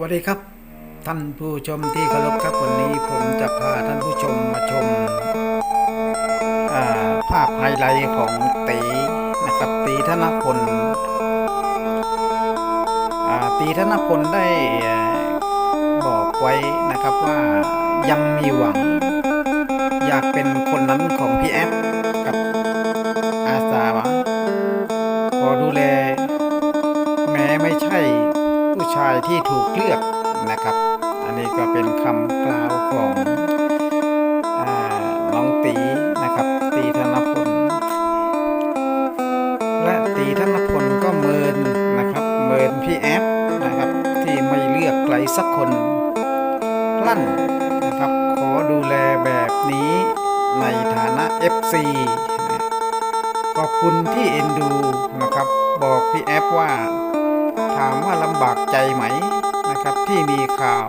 สวัสดีครับ ท่านผู้ชมที่เคารพครับวันนี้ผมจะพาท่านผู้ชมมาชมาภาพไฮไลท์ของตีนะครับตีธนพลตีธนพลได้บอกไว้นะครับว่ายังมีหวัง อยากเป็นคนนั้นของพี่แอฟ ที่ถูกเลือกนะครับ อันนี้ก็เป็นคำกล่าวของอน้องตีนะครับ ตีธนพล และตีธนพลก็เมินนะครับ เมินพี่แอฟนะครับ ที่ไม่เลือกใครสักคนลั่นนะครับ ขอดูแลแบบนี้ในฐานะ FC ขอบคุณที่เอ็นดูนะครับ บอกพี่แอฟว่า ถามว่าลำบากใจไหมนะครับที่มีข่าว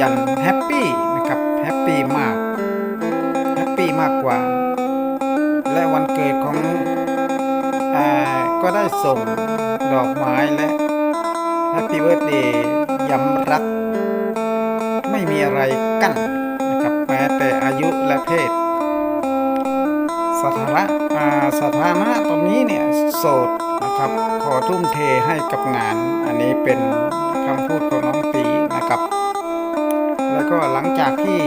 ยันแฮปปี้นะครับแฮปปี้มากแฮปปี้มากกว่า และวันเกิดของอก็ได้ส่งดอกไม้และแฮปปี้เบิร์ดเดย์ย้ำรัก ไม่มีอะไรกั้นนะครับแม้แต่อายุและเพศสถานะสถานะตอนนี้เนี่ยโสด นะครับ ขอทุ่มเทให้กับงาน อันนี้เป็นคำพูดของน้องตีนะครับ แล้วก็หลังจากที่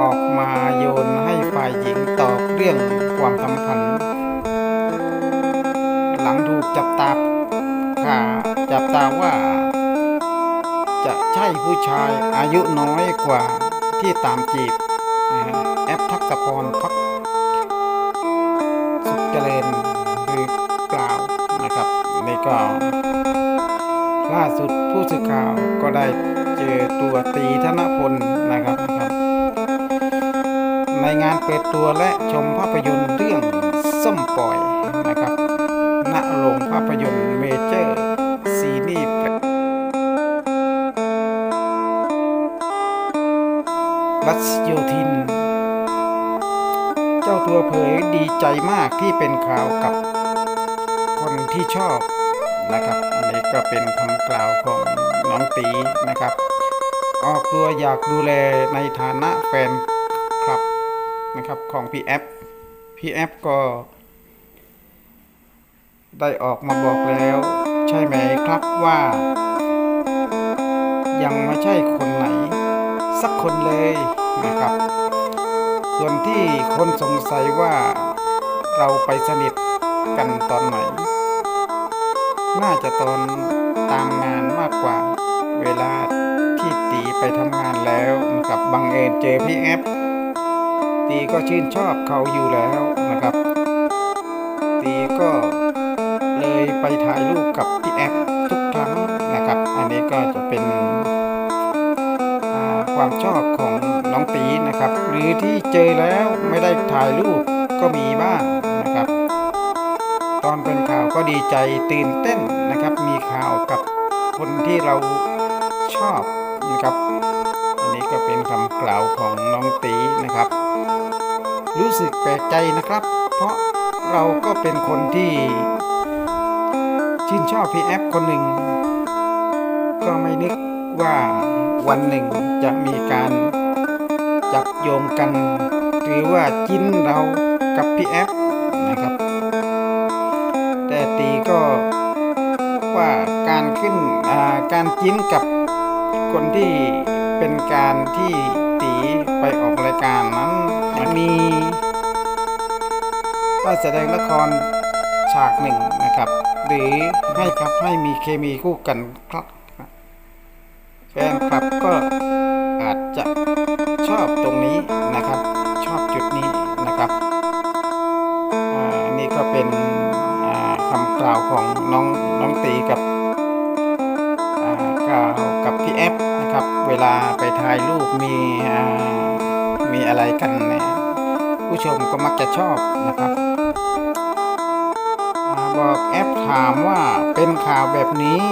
ออกมาโยนให้ฝ่ายหญิงตอบเรื่องความสัมพันธ์ หลังถูกจับตาค่ะจับตาว่า จะใช่ผู้ชายอายุน้อยกว่าที่ตามจีบแอปทักษพร สุดผู้สื่อข่าวก็ได้เจอตัวตีธนพลนะครับนะครับ ในงานเปิดตัวและชมภาพยนตร์เรื่องส้มปล่อยนะครับณโรงภาพยนตร์เมเจอร์ซีนีส์รัชโยธิน เจ้าตัวเผยดีใจมากที่เป็นข่าวกับคนที่ชอบ นะครับอันนี้ก็เป็นคำกล่าวของน้องตีนะครับ ออกตัวอยากดูแลในฐานะแฟนคลับนะครับของพี่แอฟพี่แอฟก็ได้ออกมาบอกแล้ว ใช่ไหมครับว่า ยังไม่ใช่คนไหน สักคนเลยนะครับ ส่วนที่คนสงสัยว่าเราไปสนิทกันตอนไหน น่าจะตอนตามงานมากกว่า เวลาที่ตีไปทำงานแล้วนะครับบังเอิญเจอพี่แอฟตีก็ชื่นชอบเขาอยู่แล้วนะครับ ตีก็เลยไปถ่ายรูปกับพี่แอฟทุกครั้งนะครับ อันนี้ก็จะเป็นความชอบของน้องตีนะครับ หรือที่เจอแล้วไม่ได้ถ่ายรูปก็มีบ้าง ตอนเป็นข่าวก็ดีใจตื่นเต้นนะครับ มีข่าวกับคนที่เราชอบนะครับ อันนี้ก็เป็นคำกล่าวของน้องตีนะครับ รู้สึกแปลกใจนะครับ เพราะเราก็เป็นคนที่ชื่นชอบพี่แอฟคนหนึ่ง ก็ไม่นึกว่าวันหนึ่งจะมีการจับโยงกัน หรือว่าจิ้นเรากับพี่แอฟ ตีก็ว่าการขึ้นการจิ้นกับคนที่เป็นการที่ตีไปออกรายการนั้นมีว่าแสดงละครฉากหนึ่งนะครับ หรือให้ครับให้มีเคมีคู่กันครับแฟนคลับก็อาจจะ น้องน้องตีกับอ่ากาวกับพี่แอฟนะครับ เวลาไปถ่ายรูปมีมีอะไรกันเนี่ยผู้ชมก็มักจะชอบนะครับอบอกแอฟถามว่าเป็นข่าวแบบนี้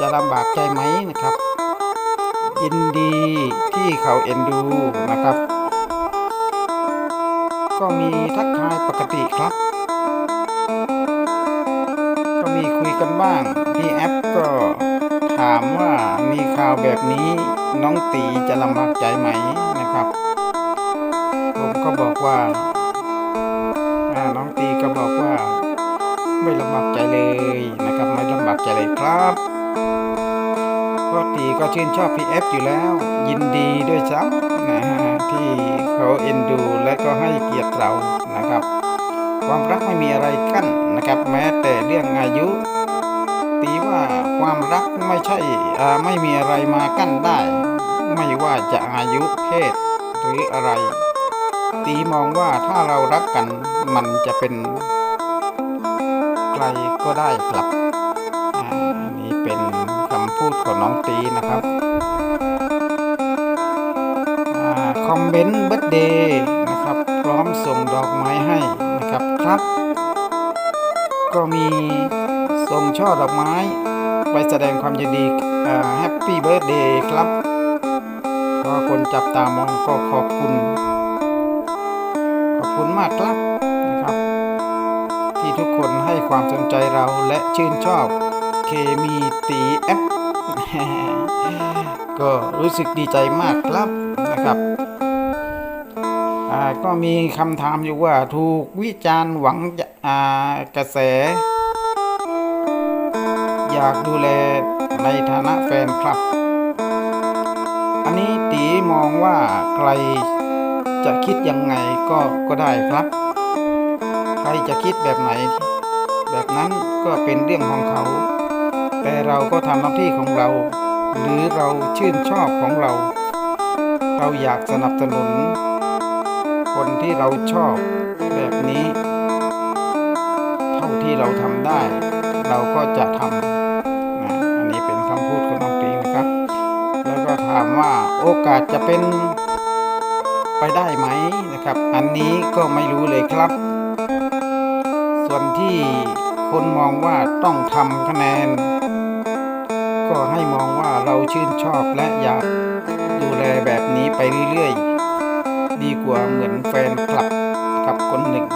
จะลำบากใจไหมนะครับ ยินดีที่เขาเอ็นดูนะครับ ก็มีทักทายปกติครับ มีคุยกันบ้าง พี่แอปก็ถามว่ามีข่าวแบบนี้น้องตีจะลำบากใจไหมนะครับ ผมก็บอกว่าน้องตีก็บอกว่า ไม่ลำบากใจเลยนะครับไม่ลำบากใจเลยครับเพราะตีก็ชื่นชอบพีเอฟอยู่แล้ว ยินดีด้วยซ้ำนะฮะที่เขาเอ็นดูและก็ให้เกียรติเรานะครับ ความรักไม่มีอะไรกั้นนะครับ แม้แต่เรื่องอายุ ตีว่าความรักไม่ใช่ไม่มีอะไรมากั้นได้ ไม่ว่าจะอายุเพศหรืออะไร ตีมองว่าถ้าเรารักกันมันจะเป็นใครก็ได้ครับอันนี้เป็นคำพูดของน้องตีนะครับคอมเมนต์เบิร์ดเดย์นะครับ พร้อมส่งดอกไม้ให้ นะครับ ก็มีส่งช่อดอกไม้ ไปแสดงความยินดีแฮปปี้เบิร์ดเดย์ครับพอคนจับตามองก็ขอบคุณ ขอบคุณมากครับนะครับ ที่ทุกคนให้ความสนใจเราและชื่นชอบเคมีตีแอปก็รู้สึกดีใจมากครับนะครับ ก็มีคำถามอยู่ว่าถูกวิจารณ์หวังกระแส อยากดูแลในฐานะแฟนคลับ อันนี้ตีมองว่าใครจะคิดยังไงก็ก็ได้ครับ ใครจะคิดแบบไหน แบบนั้นก็เป็นเรื่องของเขา แต่เราก็ทำหน้าที่ของเรา หรือเราชื่นชอบของเรา เราอยากสนับสนุน คนที่เราชอบแบบนี้ เท่าที่เราทำได้ เราก็จะทำนะอันนี้เป็นคำพูดของน้องตีนะครับ แล้วก็ถามว่าโอกาสจะเป็นไปได้ไหมนะครับ อันนี้ก็ไม่รู้เลยครับ ส่วนที่คนมองว่าต้องทำคะแนน ก็ให้มองว่าเราชื่นชอบและอยากดูแลแบบนี้ไปเรื่อยๆ ดีกว่าเหมือนแฟนคลับกับคนหนึ่ง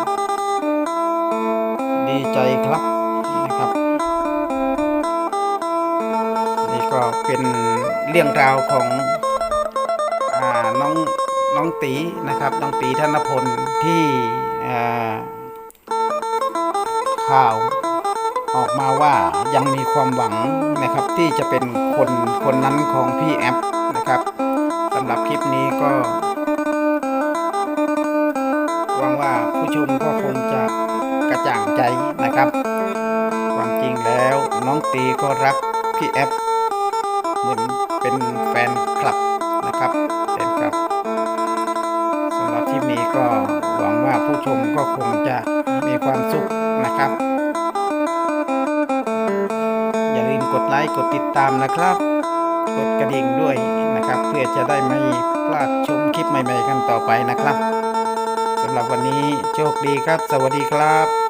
ดีใจครับนะครับ นี่ก็เป็นเรื่องราวของอน้องน้องตีนะครับน้องตีธนพลที่ข่าวออกมาว่ายังมีความหวังนะครับที่จะเป็นคนคนนั้นของพี่แอปนะครับสำหรับคลิปนี้ก็ ชมก็คงจะกระจ่างใจนะครับ ความจริงแล้วน้องตีก็รักพี่แอปเหมือนเป็นแฟนคลับนะครับแฟนคลับสำหรับคลิปนี้ก็หวังว่าผู้ชมก็คงจะมีความสุขนะครับ อย่าลืมกดไลค์กดติดตามนะครับ กดกระดิ่งด้วยนะครับ เพื่อจะได้ไม่พลาดชมคลิปใหม่ ๆ กันต่อไปนะครับ หรับวันนี้โชคดีครับ สวัสดีครับ